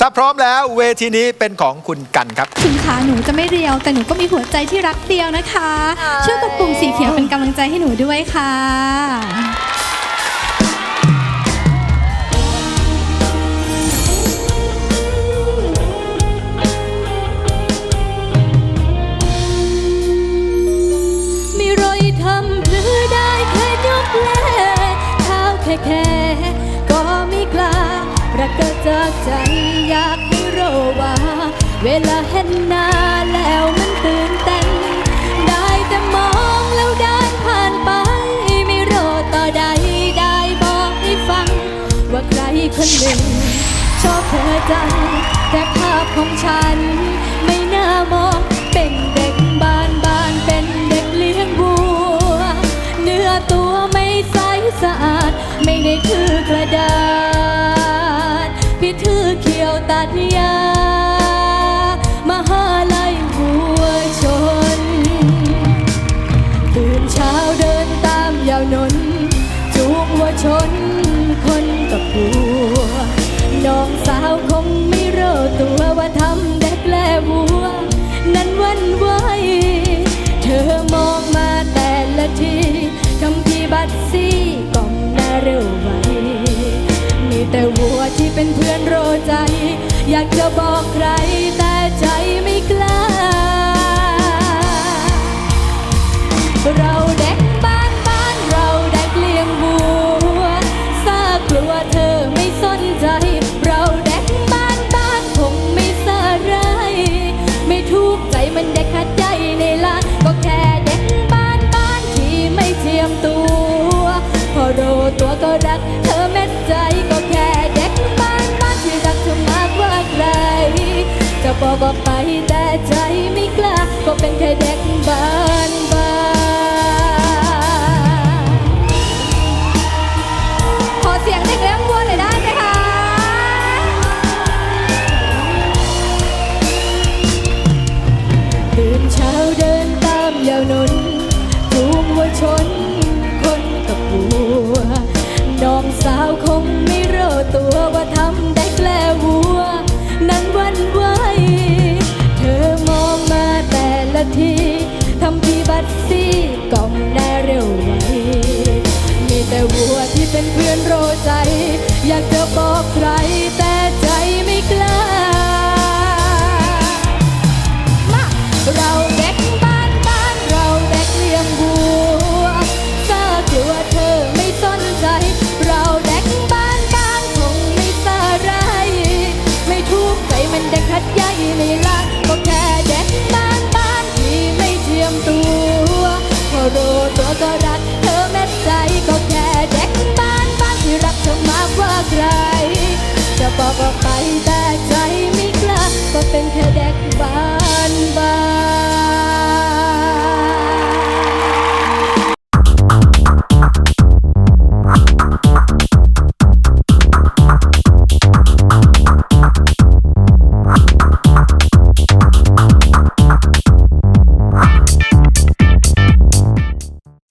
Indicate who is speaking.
Speaker 1: ถ้าพร้อมแล้วเวทีนี้เป็นของคุณกันครับ
Speaker 2: ถึงขาหนูจะไม่เรียว แต่หนูก็มีหัวใจที่รักเดียวนะคะ ช่วยกดปุ่มสีเขียวเป็นกำลังใจให้หนูด้วยค่ะ
Speaker 3: มีรอยทำเพื่อได้แค่ยกแลเท้าแค่แค่ก็ไม่กล้ารั กเกิดจากใจอยากให้รู้ว่า เวลาเห็นหน้าแล้วมันตื่นเต้น ได้แต่มองแล้วเดินผ่านไป ไม่รอต่อใดได้บอกให้ฟัง ว่าใครคนหนึ่ง ชอบเธอจัง แต่ภาพของฉัน ไม่น่ามองเป็นเด็กบ้านบ้านเป็นเด็กเลี้ยงวัว เนื้อตัวไม่ใสสะอาด ไม่ได้ถือกระดาษ ตัดยามาหาลัยหัวชน ตื่นเช้าเดินตามยาวนนจูงหัวชน เป็นเพื่อนโรใจ อยากจะบอกใครแต่ใจไม่กล้าเรา ก็ไปแต่ใจไม่กล้า ก็เป็นแค่เด็กบ้านบ้าน